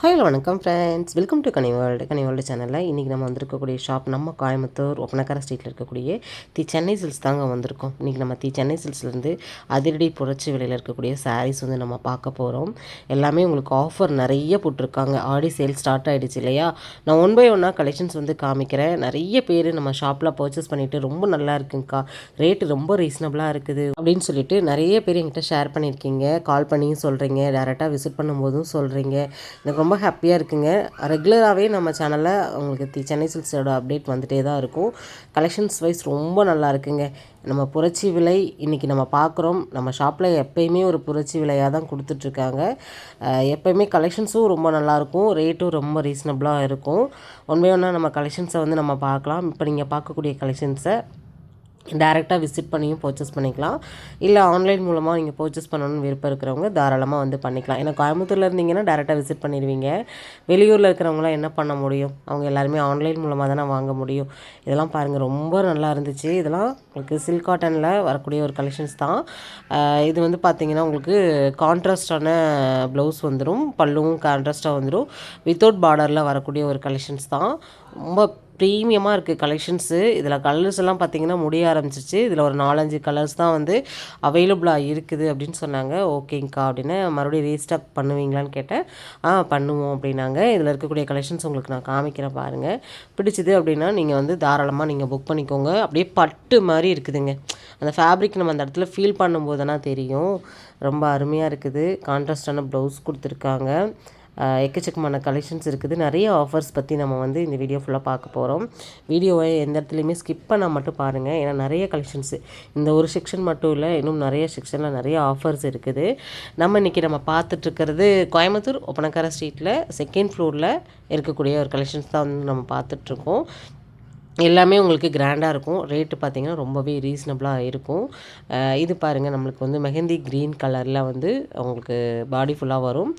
Hello வணக்கம் friends welcome to Kani world Kani world சேனலில் இன்றைக்கி நம்ம வந்திருக்கக்கூடிய ஷாப் நம்ம கோயம்புத்தூர் ஒப்பனக்கார ஸ்ட்ரீட்டில் இருக்கக்கூடிய தி சென்னை சில்ஸ் தாங்க வந்திருக்கோம். இன்றைக்கி நம்ம தி சென்னை சில்ஸ்லேருந்து அதிரடி புரட்சி விலையில் இருக்கக்கூடிய சாரீஸ் வந்து நம்ம பார்க்க போகிறோம் எல்லாமே உங்களுக்கு ஆஃபர் நிறைய போட்டிருக்காங்க. ஆடி சேல் ஸ்டார்ட் ஆகிடுச்சு இல்லையா? நான் ஒன் பை ஒன்னாக கலெக்ஷன்ஸ் வந்து காமிக்கிறேன். நிறைய பேர் நம்ம ஷாப்பில் பர்ச்சேஸ் பண்ணிவிட்டு ரொம்ப நல்லா இருக்குங்கக்கா ரேட்டு ரொம்ப ரீசனபிளாக இருக்குது அப்படின்னு சொல்லிட்டு நிறைய பேர் என்கிட்ட ஷேர் பண்ணியிருக்கீங்க. கால் பண்ணியும் சொல்கிறீங்க டேரெக்டாக விசிட் பண்ணும்போதும் சொல்கிறீங்க எனக்கு ரொம்ப ஹாப்பியாக இருக்குங்க. ரெகுலராகவே நம்ம சேனலில் உங்களுக்கு தி சென்னை சில்ஸோட அப்டேட் வந்துகிட்டே தான் இருக்கும். கலெக்ஷன்ஸ் வைஸ் ரொம்ப நல்லா இருக்குங்க. நம்ம புரட்சி விலை இன்றைக்கி நம்ம பார்க்குறோம் நம்ம ஷாப்பில் எப்போயுமே ஒரு புரட்சி விலையாக தான் கொடுத்துட்ருக்காங்க. எப்போயுமே கலெக்ஷன்ஸும் ரொம்ப நல்லாயிருக்கும் ரேட்டும் ரொம்ப ரீசனபிளாக இருக்கும். ஒன் ஒன்றா நம்ம கலெக்ஷன்ஸை வந்து நம்ம பார்க்கலாம் இப்போ நீங்கள் பார்க்கக்கூடிய கலெக்ஷன்ஸை டேரெக்டாக விசிட் பண்ணியும் பர்ச்சேஸ் பண்ணிக்கலாம். இல்லை ஆன்லைன் மூலமாக நீங்கள் பர்ச்சேஸ் பண்ணணும்னு விருப்பம் இருக்கிறவங்க தாராளமாக வந்து பண்ணிக்கலாம். ஏன்னா கோயம்புத்தூரில் இருந்தீங்கன்னா டேரெக்டாக விசிட் பண்ணிடுவீங்க. வெளியூரில் இருக்கிறவங்களாம் என்ன பண்ண முடியும்? அவங்க எல்லாருமே ஆன்லைன் மூலமாக தானே வாங்க முடியும். இதெல்லாம் பாருங்கள் ரொம்ப நல்லா இருந்துச்சு. இதெல்லாம் உங்களுக்கு சில்க் காட்டனில் வரக்கூடிய ஒரு கலெக்ஷன்ஸ் தான். இது வந்து பார்த்திங்கன்னா உங்களுக்கு கான்ட்ராஸ்டான ப்ளவுஸ் வந்துடும் பல்லுவும் கான்ட்ராஸ்ட்டாக வந்துடும் வித்தவுட் பார்டரில் வரக்கூடிய ஒரு கலெக்ஷன்ஸ் தான். ரொம்ப ப்ரீமியமாக இருக்குது கலெக்ஷன்ஸு இதில் கலர்ஸ் எல்லாம் பார்த்திங்கன்னா முடிய ஆரம்பிச்சிச்சு இதில் ஒரு நாலஞ்சு கலர்ஸ் தான் வந்து அவைலபிளாக இருக்குது அப்படின்னு சொன்னாங்க. ஓகேங்க்கா அப்படின்னு மறுபடியும் ரீஸ்டாக் பண்ணுவீங்களான்னு கேட்டேன். ஆ பண்ணுவோம் அப்படின்னாங்க. இதில் இருக்கக்கூடிய கலெக்ஷன்ஸ் உங்களுக்கு நான் காமிக்கிறேன் பாருங்கள் பிடிச்சிது அப்படின்னா நீங்கள் வந்து தாராளமாக நீங்கள் புக் பண்ணிக்கோங்க. அப்படியே பட்டு மாதிரி இருக்குதுங்க. அந்த ஃபேப்ரிக் நம்ம அந்த இடத்துல ஃபீல் பண்ணும்போது தெரியும். ரொம்ப அருமையாக இருக்குது. கான்ட்ராஸ்டான ப்ளவுஸ் கொடுத்துருக்காங்க. எக்கச்சக்கமான கலெக்ஷன்ஸ் இருக்குது. நிறைய ஆஃபர்ஸ் பற்றி நம்ம வந்து இந்த வீடியோ ஃபுல்லாக பார்க்க போகிறோம் வீடியோவை எந்த இடத்துலையுமே ஸ்கிப் பண்ணால் மட்டும் பாருங்கள் ஏன்னா நிறைய கலெக்ஷன்ஸு இந்த ஒரு செக்ஷன் மட்டும் இல்லை இன்னும் நிறைய செக்ஷனில் நிறைய ஆஃபர்ஸ் இருக்குது. நம்ம இன்றைக்கி நம்ம பார்த்துட்ருக்கிறது கோயம்புத்தூர் ஒப்பனக்கார ஸ்ட்ரீட்டில் செகண்ட் ஃப்ளோரில் இருக்கக்கூடிய ஒரு கலெக்ஷன்ஸ் தான் வந்து நம்ம பார்த்துட்ருக்கோம் எல்லாமே உங்களுக்கு கிராண்டாக இருக்கும். ரேட்டு பார்த்திங்கன்னா ரொம்பவே ரீசனபிளாக இருக்கும். இது பாருங்கள் நம்மளுக்கு வந்து மெஹந்தி க்ரீன் கலரில் வந்து உங்களுக்கு பாடி ஃபுல்லாக வரும்.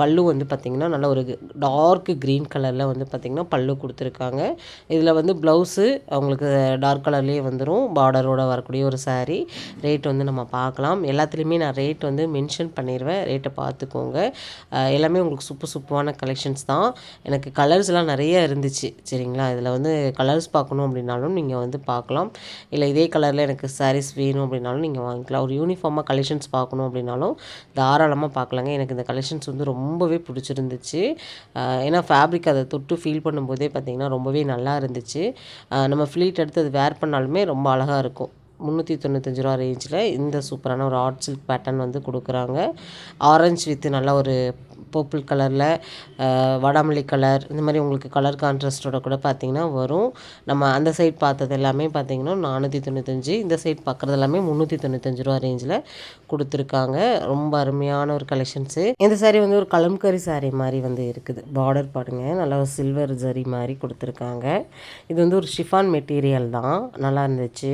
பல்லு வந்து பார்த்திங்கன்னா நல்ல ஒரு டார்க் க்ரீன் கலரில் வந்து பார்த்திங்கன்னா பல்லு கொடுத்துருக்காங்க. இதில் வந்து ப்ளவுஸு அவங்களுக்கு டார்க் கலர்லேயே வந்துடும் பார்டரோடு வரக்கூடிய ஒரு சாரீ ரேட் வந்து நம்ம பார்க்கலாம் எல்லாத்துலேயுமே நான் ரேட் வந்து மென்ஷன் பண்ணிடுவேன் ரேட்டை பார்த்துக்கோங்க எல்லாமே உங்களுக்கு சூப்பர் சூப்பரான கலெக்ஷன்ஸ் தான். எனக்கு கலர்ஸ்லாம் நிறைய இருந்துச்சு. சரிங்களா? இதில் வந்து கலர்ஸ் கலர்ஸ் பார்க்கணும் அப்படின்னாலும் நீங்கள் வந்து பார்க்கலாம். இல்லை இதே கலரில் எனக்கு சாரீஸ் வேணும் அப்படின்னாலும் நீங்கள் வாங்கிக்கலாம். ஒரு யூனிஃபார்மாக கலெக்ஷன்ஸ் பார்க்கணும் அப்படின்னாலும் தாராளமாக பார்க்கலாங்க. எனக்கு இந்த கலெக்ஷன்ஸ் வந்து ரொம்பவே பிடிச்சிருந்துச்சு. ஏன்னா ஃபேப்ரிக் அதை தொட்டு ஃபீல் பண்ணும்போதே பார்த்திங்கன்னா ரொம்பவே நல்லா இருந்துச்சு. நம்ம ஃப்ளீட் எடுத்து அது வேர் பண்ணாலுமே ரொம்ப அழகாக இருக்கும். முந்நூற்றி தொண்ணூத்தஞ்சு ரூபா ரேஞ்சில் இந்த சூப்பரான ஒரு ஆர்ட் சில்க் பேட்டர்ன் வந்து கொடுக்குறாங்க. ஆரஞ்சு வித்து நல்லா ஒரு பர்பிள் கலரில் வடாமல்லி கலர் இந்த மாதிரி உங்களுக்கு கலர் கான்ட்ராஸ்டோட கூட பார்த்திங்கன்னா வரும். நம்ம அந்த சைட் பார்த்தது எல்லாமே பார்த்திங்கன்னா நானூற்றி தொண்ணூத்தஞ்சு இந்த சைட் பார்க்குறது எல்லாமே முந்நூற்றி தொண்ணூத்தஞ்சு ரூபா ரேஞ்சில் கொடுத்துருக்காங்க. ரொம்ப அருமையான ஒரு கலெக்ஷன்ஸு இந்த சாரீ வந்து ஒரு கலம்கரி சாரீ மாதிரி வந்து இருக்குது. பார்டர் பாருங்கள் நல்லா ஒரு சில்வர் ஜரி மாதிரி கொடுத்துருக்காங்க. இது வந்து ஒரு ஷிஃபான் மெட்டீரியல் தான். நல்லா இருந்துச்சு.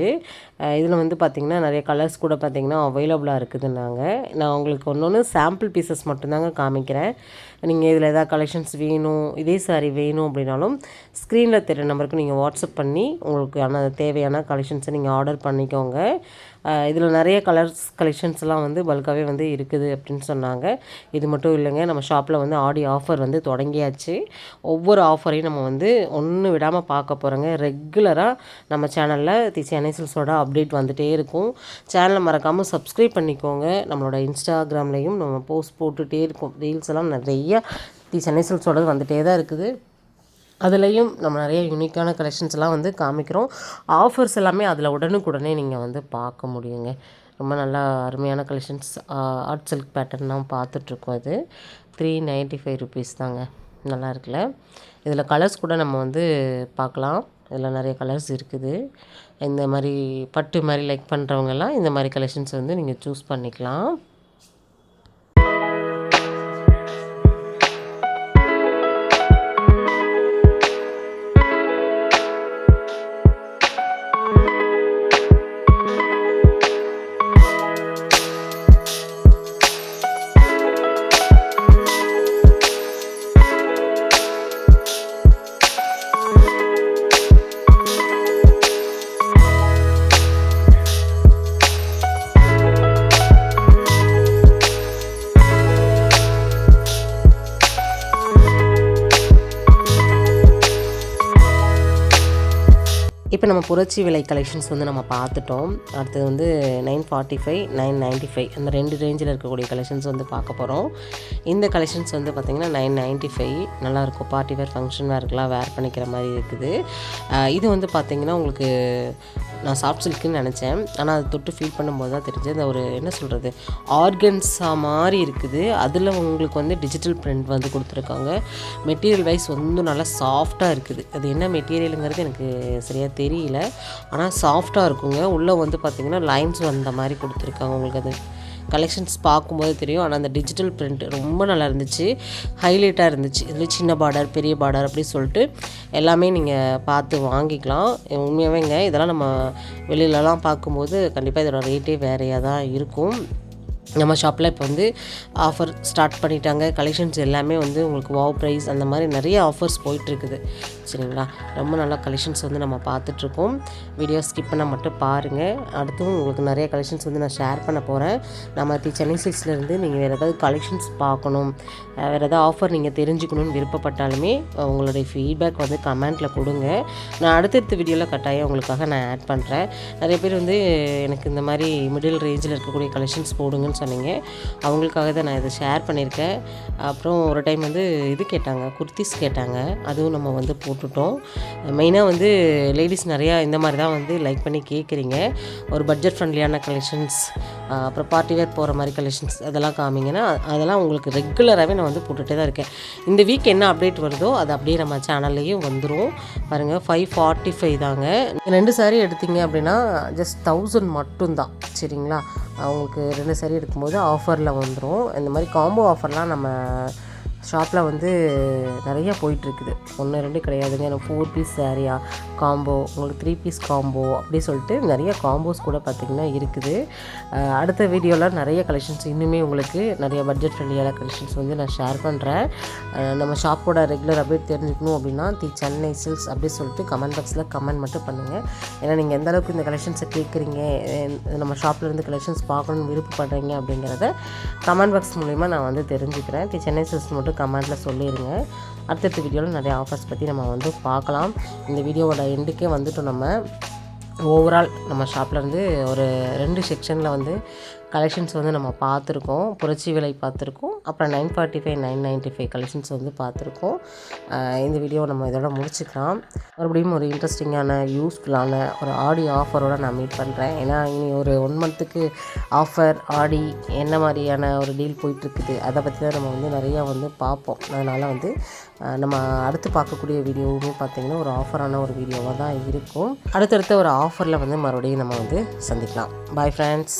இதில் வந்து பார்த்திங்கன்னா நிறைய கலர்ஸ் கூட பார்த்திங்கன்னா அவைலபிளாக இருக்குதுன்னாங்க. நான் உங்களுக்கு ஒன்று ஒன்று சாம்பிள் பீசஸ் மட்டும்தாங்க காமிக்கிறேன் நீங்கள் இதில் எதாவது கலெக்ஷன்ஸ் வேணும் இதே சாரி வேணும் அப்படின்னாலும் ஸ்க்ரீனில் தெரிய நம்பருக்கு நீங்கள் வாட்ஸ்அப் பண்ணி உங்களுக்கு தேவையான கலெக்ஷன்ஸை நீங்கள் ஆர்டர் பண்ணிக்கோங்க. இதில் நிறைய கலர்ஸ் கலெக்ஷன்ஸ்லாம் வந்து பல்காகவே வந்து இருக்குது அப்படின்னு சொன்னாங்க. இது மட்டும் இல்லைங்க நம்ம ஷாப்பில் வந்து ஆடி ஆஃபர் வந்து தொடங்கியாச்சு. ஒவ்வொரு ஆஃபரையும் நம்ம வந்து ஒன்று விடாமல் பார்க்க போகிறோங்க ரெகுலராக நம்ம சேனலில் தி சென்னை சில்ஸோட அப்டேட் வந்துகிட்டே இருக்கும். சேனலை மறக்காமல் சப்ஸ்கிரைப் பண்ணிக்கோங்க. நம்மளோட இன்ஸ்டாகிராம்லேயும் நம்ம போஸ்ட் போட்டுகிட்டே இருக்கும். ரீல்ஸ் எல்லாம் நிறைய தி சென்னை சில்ஸோட வந்துகிட்டே தான் இருக்குது. அதுலேயும் நம்ம நிறைய யூனிக்கான கலெக்ஷன்ஸ்லாம் வந்து காமிக்கிறோம். ஆஃபர்ஸ் எல்லாமே அதில் உடனுக்குடனே நீங்கள் வந்து பார்க்க முடியுங்க. ரொம்ப நல்லா அருமையான கலெக்ஷன்ஸ் ஆர்ட் சில்க் பேட்டர்ன் தான் பார்த்துட்ருக்கோம் அது த்ரீ நைன்ட்டி ஃபைவ் ருபீஸ் தாங்க. நல்லா இருக்குல்ல? இதில் கலர்ஸ் கூட நம்ம வந்து பார்க்கலாம். இதில் நிறைய கலர்ஸ் இருக்குது. இந்த மாதிரி பட்டு மாதிரி லைக் பண்ணுறவங்கெல்லாம் இந்த மாதிரி கலெக்ஷன்ஸ் வந்து நீங்கள் சூஸ் பண்ணிக்கலாம். இப்போ நம்ம புரட்சி விலை கலெக்ஷன்ஸ் வந்து நம்ம பார்த்துட்டோம். அடுத்தது வந்து nine forty five nine ninety five அந்த ரெண்டு ரேஞ்சில் இருக்கக்கூடிய கலெக்ஷன்ஸ் வந்து பார்க்க போகிறோம் இந்த கலெக்ஷன்ஸ் வந்து பார்த்திங்கன்னா நைன் நைன்ட்டி ஃபைவ் நல்லாயிருக்கும் பார்ட்டி வேர் ஃபங்க்ஷன் வேர்க்கெலாம் வேர் பண்ணிக்கிற மாதிரி இருக்குது. இது வந்து பார்த்திங்கன்னா உங்களுக்கு நான் சாஃப்ட் சில்க்குன்னு நினச்சேன். ஆனால் அது தொட்டு ஃபீல் பண்ணும்போது தான் தெரிஞ்சு அந்த ஒரு என்ன சொல்கிறது ஆர்கன்ஸாக மாதிரி இருக்குது. அதில் உங்களுக்கு வந்து டிஜிட்டல் பிரிண்ட் வந்து கொடுத்துருக்காங்க. மெட்டீரியல் வைஸ் வந்து நல்லா சாஃப்டாக இருக்குது. அது என்ன மெட்டீரியலுங்கிறது எனக்கு சரியாக தெரியும் தெரியல. ஆனால் சாஃப்டாக இருக்குங்க. உள்ளே வந்து பார்த்திங்கன்னா லைன்ஸ் வந்த மாதிரி கொடுத்துருக்காங்க உங்களுக்கு அது. கலெக்ஷன்ஸ் பார்க்கும்போது தெரியும். ஆனால் அந்த டிஜிட்டல் பிரிண்ட் ரொம்ப நல்லா இருந்துச்சு. ஹைலைட்டாக இருந்துச்சு. இதில் சின்ன பார்டர் பெரிய பார்டர் அப்படி சொல்லிட்டு எல்லாமே நீங்கள் பார்த்து வாங்கிக்கலாம். உண்மையாகவேங்க இதெல்லாம் நம்ம வெளியிலலாம் பார்க்கும்போது கண்டிப்பாக இதோட ரேட்டே வேறையாக தான் இருக்கும். நம்ம ஷாப்பில் இப்போ வந்து ஆஃபர் ஸ்டார்ட் பண்ணிட்டாங்க. கலெக்ஷன்ஸ் எல்லாமே வந்து உங்களுக்கு வாவ் ப்ரைஸ் அந்த மாதிரி நிறைய ஆஃபர்ஸ் போயிட்டுருக்குது. சரிங்களா? ரொம்ப நல்லா கலெக்ஷன்ஸ் வந்து நம்ம பார்த்துட்ருக்கோம் வீடியோ ஸ்கிப் பண்ண மட்டும் பாருங்கள் அடுத்தும் உங்களுக்கு நிறைய கலெக்ஷன்ஸ் வந்து நான் ஷேர் பண்ண போகிறேன் நம்ம தி சென்னை சிக்ஸ்லேருந்து நீங்கள் வேறு ஏதாவது கலெக்ஷன்ஸ் பார்க்கணும். வேறு ஏதாவது ஆஃபர் நீங்கள் தெரிஞ்சுக்கணும்னு விருப்பப்பட்டாலுமே உங்களுடைய ஃபீட்பேக் வந்து கமெண்ட்டில் கொடுங்க. நான் அடுத்தடுத்த வீடியோவில் கட்டாயம் உங்களுக்காக நான் ஆட் பண்ணுறேன் நிறைய பேர் வந்து எனக்கு இந்த மாதிரி மிடில் ரேஞ்சில் இருக்கக்கூடிய கலெக்ஷன்ஸ் போடுங்கன்னு சொன்னீங்க. அவங்களுக்காக தான் நான் இதை ஷேர் பண்ணியிருக்கேன். அப்புறம் ஒரு டைம் வந்து இது கேட்டாங்க குர்த்திஸ் கேட்டாங்க. அதுவும் நம்ம வந்து போட்டுட்டோம். மெயினாக வந்து லேடிஸ் நிறையா இந்த மாதிரி தான் வந்து லைக் பண்ணி கேட்குறீங்க. ஒரு பட்ஜெட் ஃப்ரெண்ட்லியான கலெக்ஷன்ஸ் அப்புறம் பார்ட்டி வேர் போகிற மாதிரி கலெக்ஷன்ஸ் அதெல்லாம் காமிங்கன்னா அதெல்லாம் உங்களுக்கு ரெகுலராகவே நான் வந்து போட்டுகிட்டே தான் இருக்கேன். இந்த வீக் என்ன அப்டேட் வருதோ அது அப்படியே நம்ம சேனல்லையும் வந்துடும் பாருங்கள் ஃபைவ் ஃபார்ட்டி ஃபைவ் தாங்க. ரெண்டு சாரீ எடுத்தீங்க அப்படின்னா ஜஸ்ட் தௌசண்ட் மட்டும்தான். சரிங்களா? அவங்களுக்கு ரெண்டு சாரீ எடுக்கும்போது ஆஃபரில் வந்துடும் இந்த மாதிரி காம்போ ஆஃபர்லாம் நம்ம ஷாப்பில் வந்து நிறைய போயிட்டுருக்குது. ஒன்று ரெண்டு கிடையாதுங்க. எனக்கு ஃபோர் பீஸ் சாரியா காம்போ உங்களுக்கு த்ரீ பீஸ் காம்போ அப்படி சொல்லிட்டு நிறைய காம்போஸ் கூட பார்த்திங்கன்னா இருக்குது. அடுத்த வீடியோவில் நிறைய கலெக்ஷன்ஸ் இன்னுமே உங்களுக்கு நிறைய பட்ஜெட் ஃப்ரெண்ட்லியான கலெக்ஷன்ஸ் வந்து நான் ஷேர் பண்ணுறேன் நம்ம ஷாப்போட ரெகுலர் அப்டேட் தெரிஞ்சுக்கணும் அப்படின்னா தி சென்னை சில்ஸ் அப்படி சொல்லிட்டு கமெண்ட் பாக்ஸில் கமெண்ட் மட்டும் பண்ணுங்கள் ஏன்னா நீங்கள் எந்த அளவுக்கு இந்த கலெக்ஷன்ஸை கேட்குறீங்க நம்ம ஷாப்பில் இருந்து கலெக்ஷன்ஸ் பார்க்கணும்னு விருப்பப்படுறீங்க அப்படிங்கிறத கமெண்ட் பாக்ஸ் மூலிமா நான் வந்து தெரிஞ்சுக்கிறேன். தி சென்னை சில்ஸ் மட்டும் கமெண்ட்டில் சொல்லிடுங்க அடுத்தடுத்த வீடியோவில் நிறைய ஆஃபர்ஸ் பற்றி நம்ம வந்து பார்க்கலாம். இந்த வீடியோவோட எண்டுக்கே வந்துட்டோம் நம்ம. ஓவரால் நம்ம ஷாப்லேருந்து ஒரு ரெண்டு செக்ஷனில் வந்து கலெக்ஷன்ஸ் வந்து நம்ம பார்த்துருக்கோம். புரட்சி விலை பார்த்துருக்கோம். அப்புறம் nine forty five nine ninety five collections வந்து பார்த்துருக்கோம். இந்த வீடியோ நம்ம இதோட முடிச்சுக்கலாம். மறுபடியும் ஒரு இன்ட்ரெஸ்டிங்கான யூஸ்ஃபுல்லான ஒரு ஆடி ஆஃபரோடு நான் மீட் பண்ணுறேன் ஏன்னா இனி ஒரு ஒன் மந்த்துக்கு ஆஃபர் ஆடி என்ன மாதிரியான ஒரு டீல் போயிட்டுருக்குது அதை பற்றி தான் நம்ம வந்து நிறையா வந்து பார்ப்போம். அதனால் வந்து நம்ம அடுத்து பார்க்கக்கூடிய வீடியோவும் பார்த்திங்கன்னா ஒரு ஆஃபரான ஒரு வீடியோவாக தான் இருக்கும். அடுத்தடுத்த ஒரு ஆஃபரில் வந்து மறுபடியும் நம்ம வந்து சந்திக்கலாம். Bye friends